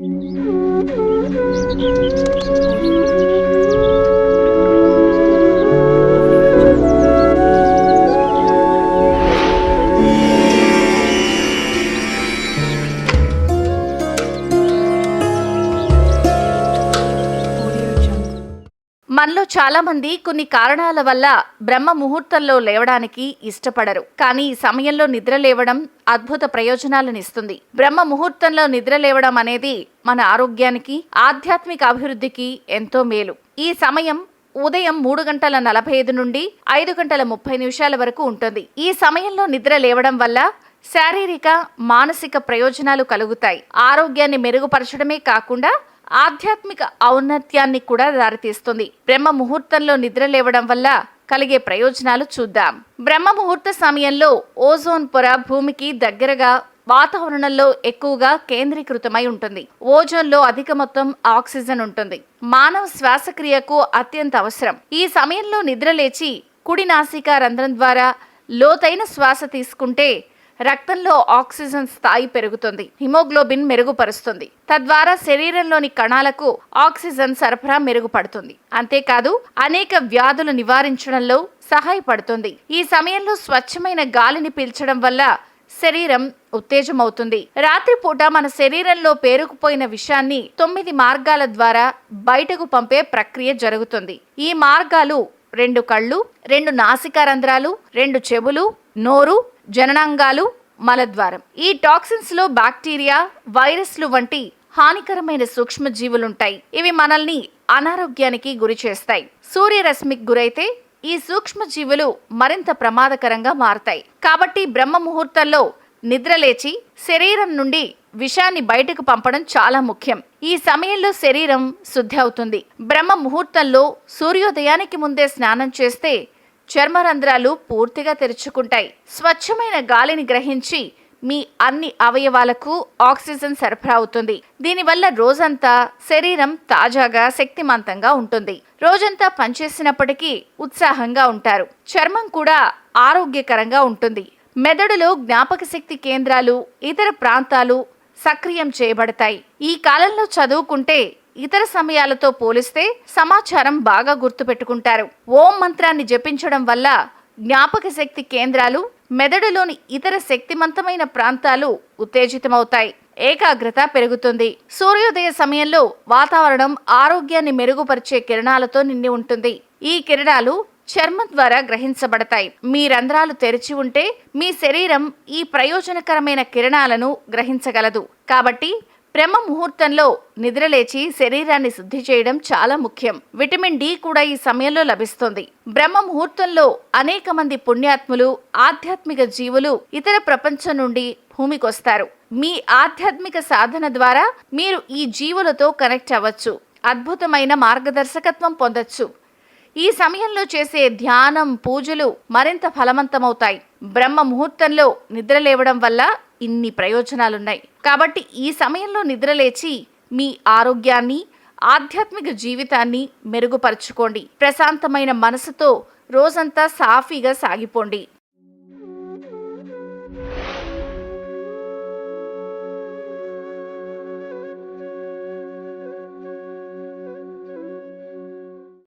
うん。మనలో చాలా మంది కొన్ని కారణాల వల్ల బ్రహ్మ ముహూర్తంలో లేవడానికి ఇష్టపడరు. కానీ ఈ సమయంలో నిద్ర లేవడం అద్భుత ప్రయోజనాలను ఇస్తుంది. బ్రహ్మ ముహూర్తంలో నిద్ర లేవడం అనేది మన ఆరోగ్యానికి ఆధ్యాత్మిక అభివృద్ధికి ఎంతో మేలు. ఈ సమయం ఉదయం మూడు గంటల నలభై ఐదు నుండి ఐదు గంటల ముప్పై నిమిషాల వరకు ఉంటుంది. ఈ సమయంలో నిద్ర లేవడం వల్ల శారీరక మానసిక ప్రయోజనాలు కలుగుతాయి. ఆరోగ్యాన్ని మెరుగుపరచడమే కాకుండా ఆధ్యాత్మిక ఔన్నత్యాన్ని కూడా దారితీస్తుంది. బ్రహ్మ ముహూర్తంలో నిద్ర లేవడం వల్ల కలిగే ప్రయోజనాలు చూద్దాం. బ్రహ్మ ముహూర్త సమయంలో ఓజోన్ పొర భూమికి దగ్గరగా వాతావరణంలో ఎక్కువగా కేంద్రీకృతమై ఉంటుంది. ఓజోన్లో అధిక మొత్తం ఆక్సిజన్ ఉంటుంది. మానవ శ్వాసక్రియకు అత్యంత అవసరం. ఈ సమయంలో నిద్ర లేచి కుడి నాసికా రంధ్రం ద్వారా లోతైన శ్వాస తీసుకుంటే రక్తంలో ఆక్సిజన్ స్థాయి పెరుగుతుంది. హిమోగ్లోబిన్ మెరుగుపరుస్తుంది. తద్వారా శరీరంలోని కణాలకు ఆక్సిజన్ సరఫరా మెరుగుపడుతుంది. అంతేకాదు అనేక వ్యాధులు నివారించడంలో సహాయపడుతుంది. ఈ సమయంలో స్వచ్ఛమైన గాలిని పీల్చడం వల్ల శరీరం ఉత్తేజమవుతుంది. రాత్రిపూట మన శరీరంలో పేరుకుపోయిన విషయాన్ని తొమ్మిది మార్గాల ద్వారా బయటకు పంపే ప్రక్రియ జరుగుతుంది. ఈ మార్గాలు రెండు కళ్ళు రెండు నాసికా రంధ్రాలు రెండు చెవులు నోరు జననాంగాలు మలద్వారం. ఈ టాక్సిన్స్లో బ్యాక్టీరియా వైరస్లు వంటి హానికరమైన సూక్ష్మజీవులుంటాయి. ఇవి మనల్ని అనారోగ్యానికి గురి చేస్తాయి. సూర్యరశ్మికి గురైతే ఈ సూక్ష్మజీవులు మరింత ప్రమాదకరంగా మారతాయి. కాబట్టి బ్రహ్మ ముహూర్తంలో నిద్రలేచి శరీరం నుండి విషాన్ని బయటకు పంపడం చాలా ముఖ్యం. ఈ సమయంలో శరీరం శుద్ధి అవుతుంది. బ్రహ్మ ముహూర్తంలో సూర్యోదయానికి ముందే స్నానం చేస్తే చర్మరంధ్రాలు పూర్తిగా తెరుచుకుంటాయి. స్వచ్ఛమైన గాలిని గ్రహించి మీ అన్ని అవయవాలకు ఆక్సిజన్ సరఫరా అవుతుంది. దీనివల్ల రోజంతా శరీరం తాజాగా శక్తిమంతంగా ఉంటుంది. రోజంతా పనిచేసినప్పటికీ ఉత్సాహంగా ఉంటారు. చర్మం కూడా ఆరోగ్యకరంగా ఉంటుంది. మెదడులో జ్ఞాపక శక్తి కేంద్రాలు ఇతర ప్రాంతాలు సక్రియం చేయబడతాయి. ఈ కాలంలో చదువుకుంటే ఇతర సమయాలతో పోలిస్తే సమాచారం బాగా గుర్తుపెట్టుకుంటారు. ఓం మంత్రాన్ని జపించడం వల్ల జ్ఞాపక శక్తి కేంద్రాలు మెదడులోని ఇతర శక్తివంతమైన ప్రాంతాలు ఉత్తేజితమవుతాయి. ఏకాగ్రత పెరుగుతుంది. సూర్యోదయ సమయంలో వాతావరణం ఆరోగ్యాన్ని మెరుగుపరిచే కిరణాలతో నిండి ఉంటుంది. ఈ కిరణాలు చర్మం ద్వారా గ్రహించబడతాయి. మీ రంధ్రాలు తెరిచి ఉంటే మీ శరీరం ఈ ప్రయోజనకరమైన కిరణాలను గ్రహించగలదు. కాబట్టి బ్రహ్మ ముహూర్తంలో నిద్రలేచి శరీరాన్ని శుద్ధి చేయడం చాలా ముఖ్యం. విటమిన్ డి కూడా ఈ సమయంలో లభిస్తుంది. బ్రహ్మ ముహూర్తంలో అనేక మంది పుణ్యాత్ములు ఆధ్యాత్మిక జీవులు ఇతర ప్రపంచం నుండి భూమికొస్తారు. మీ ఆధ్యాత్మిక సాధన ద్వారా మీరు ఈ జీవులతో కనెక్ట్ అవ్వచ్చు. అద్భుతమైన మార్గదర్శకత్వం పొందొచ్చు. ఈ సమయంలో చేసే ధ్యానం పూజలు మరింత ఫలవంతమవుతాయి. బ్రహ్మ ముహూర్తంలో నిద్రలేవడం వల్ల ఇన్ని ప్రయోజనాలున్నాయి. కాబట్టి ఈ సమయంలో నిద్రలేచి మీ ఆరోగ్యాన్ని ఆధ్యాత్మిక జీవితాన్ని మెరుగుపరుచుకోండి. ప్రశాంతమైన మనసుతో రోజంతా సాఫీగా సాగిపోండి.